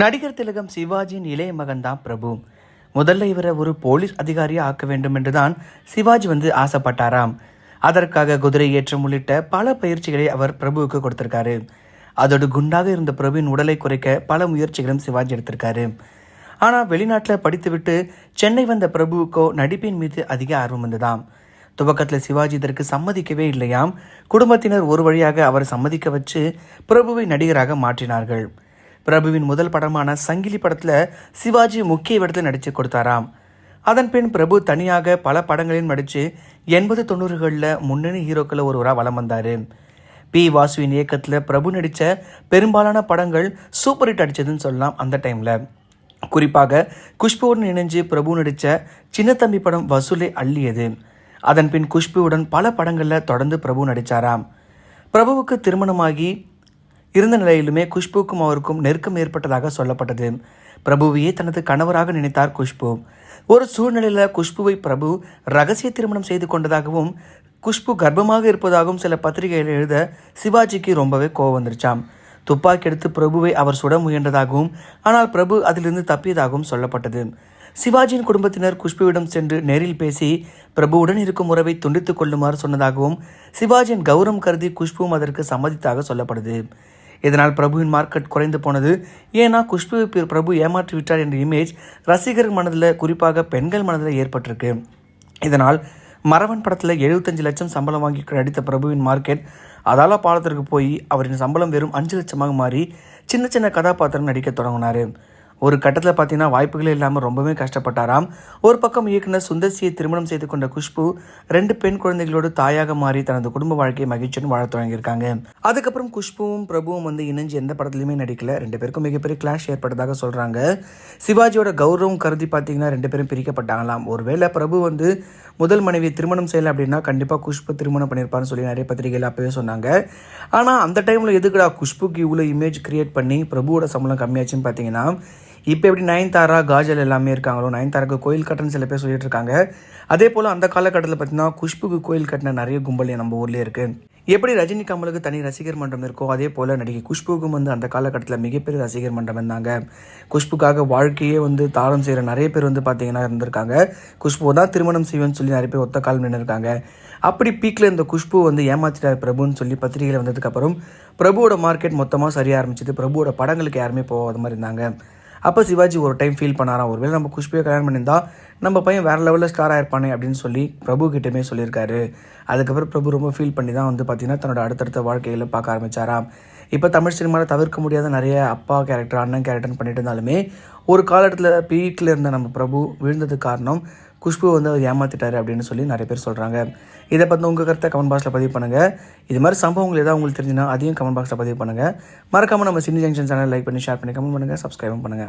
நடிகர் திலகம் சிவாஜியின் இளைய மகன் தான் பிரபு. முதல்ல இவரை ஒரு போலீஸ் அதிகாரியாக ஆக்க வேண்டும் என்றுதான் சிவாஜி வந்து ஆசைப்பட்டாராம். அதற்காக குதிரை ஏற்றம் உள்ளிட்ட பல பயிற்சிகளை அவர் பிரபுவுக்கு கொடுத்திருக்காரு. அதோடு குண்டாக இருந்த பிரபுவின் உடலை குறைக்க பல முயற்சிகளும் சிவாஜி எடுத்திருக்காரு. ஆனால் வெளிநாட்டில் படித்துவிட்டு சென்னை வந்த பிரபுவுக்கோ நடிப்பின் மீது அதிக ஆர்வம் வந்ததாம். துவக்கத்தில் சிவாஜி இதற்கு சம்மதிக்கவே இல்லையாம். குடும்பத்தினர் ஒரு வழியாக அவர் சம்மதிக்க வச்சு பிரபுவை நடிகராக மாற்றினார்கள். பிரபுவின் முதல் படமான சங்கிலி படத்தில் சிவாஜி முக்கிய இடத்தில் நடித்து கொடுத்தாராம். அதன் பின் பிரபு தனியாக பல படங்களில் நடித்து எண்பது தொண்ணூறுகளில் முன்னணி ஹீரோக்களை ஒருவராக வலம் வந்தார். பி. வாசுவின் இயக்கத்தில் பிரபு நடித்த பெரும்பாலான படங்கள் சூப்பர் ஹிட் அடித்ததுன்னு சொல்லலாம் அந்த டைமில். குறிப்பாக குஷ்புவுடன் இணைஞ்சு பிரபு நடித்த சின்னத்தம்பி படம் வசூலை அள்ளியது. அதன்பின் குஷ்புவுடன் பல படங்களில் தொடர்ந்து பிரபு நடித்தாராம் பிரபுவுக்கு திருமணமாகி இருந்த நிலையிலுமே குஷ்புக்கும் அவருக்கும் நெருக்கம் ஏற்பட்டதாக சொல்லப்பட்டது. பிரபுவையே தனது கணவராக நினைத்தார் குஷ்பு. ஒரு சூழ்நிலையில் குஷ்புவை பிரபு ரகசிய திருமணம் செய்து கொண்டதாகவும் குஷ்பு கர்ப்பமாக இருப்பதாகவும் சில பத்திரிகைகள் எழுத சிவாஜிக்கு ரொம்பவே கோவம் வந்துருச்சாம். துப்பாக்கி எடுத்து பிரபுவை அவர் சுட முயன்றதாகவும் ஆனால் பிரபு அதிலிருந்து தப்பியதாகவும் சொல்லப்பட்டது. சிவாஜியின் குடும்பத்தினர் குஷ்புவிடம் சென்று நேரில் பேசி பிரபுவுடன் இருக்கும் உறவை துண்டித்துக் கொள்ளுமாறு சொன்னதாகவும் சிவாஜியின் கௌரவம் கருதி குஷ்புவும் அதற்கு சம்மதித்தாக சொல்லப்படுது. இதனால் பிரபுவின் மார்க்கெட் குறைந்து போனது. ஏன்னா குஷ்பு பிரபு ஏமாற்றி விட்டார் என்ற இமேஜ் ரசிகர் மனதில் குறிப்பாக பெண்கள் மனதில் ஏற்பட்டிருக்கு. இதனால் மரவன் படத்தில் எழுபத்தஞ்சு லட்சம் சம்பளம் வாங்கி நடித்த பிரபுவின் மார்க்கெட் அதால பாலத்திற்கு போய் அவரின் சம்பளம் வெறும் அஞ்சு லட்சமாக மாறி சின்ன சின்ன கதாபாத்திரம் நடிக்க தொடங்கினார். ஒரு கட்டத்தில் பார்த்தீங்கன்னா வாய்ப்புகளே இல்லாமல் ரொம்பவே கஷ்டப்பட்டாராம். ஒரு பக்கம் இயக்குனர் சுந்தர்சியை திருமணம் செய்து கொண்ட குஷ்பு ரெண்டு பெண் குழந்தைகளோடு தாயாக மாறி தனது குடும்ப வாழ்க்கையை மகிழ்ச்சியுடன் வாழத் தொடங்கியிருக்காங்க அதுக்கப்புறம் குஷ்புவும் பிரபுவும் வந்து இணைஞ்சு எந்த படத்துலையுமே நடிக்கல. ரெண்டு பேருக்கும் மிகப்பெரிய கிளாஷ் ஏற்பட்டதாக சொல்கிறாங்க சிவாஜியோட கௌரவம் கருதி பார்த்தீங்கன்னா ரெண்டு பேரும் பிரிக்கப்பட்டாங்களாம். ஒருவேளை பிரபு வந்து முதல் மனைவி திருமணம் செய்யலை அப்படின்னா கண்டிப்பாக குஷ்பு திருமணம் பண்ணியிருப்பான்னு சொல்லி நிறைய பத்திரிகைகள் அப்பவே சொன்னாங்க. ஆனால் அந்த டைமில் எதுக்குடா குஷ்புக்கு இவ்வளோ இமேஜ் கிரியேட் பண்ணி பிரபுவோட சம்பளம் கம்மியாச்சுன்னு பார்த்தீங்கன்னா இப்போ எப்படி நயன்தாரா காஜல் எல்லாமே இருக்காங்களோ நயன்தாராக்கு கோயில் கட்டணும்னு சில பேர் சொல்லிட்டு இருக்காங்க. அதே போல் அந்த காலகட்டத்தில் பார்த்தீங்கன்னா குஷ்புக்கு கோயில் கட்டின நிறைய கும்பல் நம்ம ஊர்லேயே இருக்குது எப்படி ரஜினி கமலுக்கு தனி ரசிகர் மன்றம் இருக்கோ அதே போல் நடிகை குஷ்புக்கும் வந்து அந்த காலகட்டத்தில் மிகப்பெரிய ரசிகர் மன்றம் இருந்தாங்க. குஷ்புக்காக வாழ்க்கையே வந்து தாளம் செய்கிற நிறைய பேர் வந்து பார்த்தீங்கன்னா இருந்திருக்காங்க. குஷ்பு தான் திருமணம் செய்வேன்னு சொல்லி நிறைய பேர் ஒத்த கால் நின்றுருக்காங்க அப்படி பீக்கில் இந்த குஷ்பு வந்து ஏமாத்திட்டார் பிரபுன்னு சொல்லி பத்திரிகையில் வந்ததுக்கப்புறம் பிரபுவோட மார்க்கெட் மொத்தமாக சரிய ஆரம்பிச்சது. பிரபுவோட படங்களுக்கு யாருமே போகாத மாதிரி இருந்தாங்க. அப்போ சிவாஜி ஒரு டைம் ஃபீல் பண்ணாராம். ஒருவேளை நம்ம குஷ்பியை கல்யாணம் பண்ணியிருந்தா நம்ம பையன் வேறு லெவலில் ஸ்டார் ஆயிருப்பானே அப்படின்னு சொல்லி பிரபு கிட்டமே சொல்லியிருக்காரு. அதுக்கப்புறம் பிரபு ரொம்ப ஃபீல் பண்ணி தான் வந்து பார்த்தீங்கன்னா தன்னோட அடுத்தடுத்த வாழ்க்கையில் பார்க்க ஆரம்பிச்சாராம். இப்போ தமிழ் சினிமாவில் தவிர்க்க முடியாத நிறைய அப்பா கேரக்டர் அண்ணன் கேரக்டர்னு பண்ணிட்டு இருந்தாலுமே ஒரு காலத்தில் பீக்கில் இருந்த நம்ம பிரபு விழுந்ததுக்கு காரணம் குஷ்பு வந்து அவர் ஏமாத்திட்டாரு அப்படின்னு சொல்லி நிறைய பேர் சொல்கிறாங்க இதை பற்றி உங்கள் கருத்தை கமெண்ட் பாக்ஸில் பதிவு பண்ணுங்கள் இது மாதிரி சம்பவங்கள் ஏதாவது உங்களுக்கு தெரிஞ்சுன்னா அதையும் கமெண்ட் பாக்ஸில் பதிவு பண்ணுங்கள் மறக்காமல் நம்ம சினி ஜங்ஷன் சேனல் லைக் பண்ணி ஷேர் பண்ணி கமெண்ட் பண்ணுங்கள் சப்ஸ்கிரைபும் பண்ணுங்கள்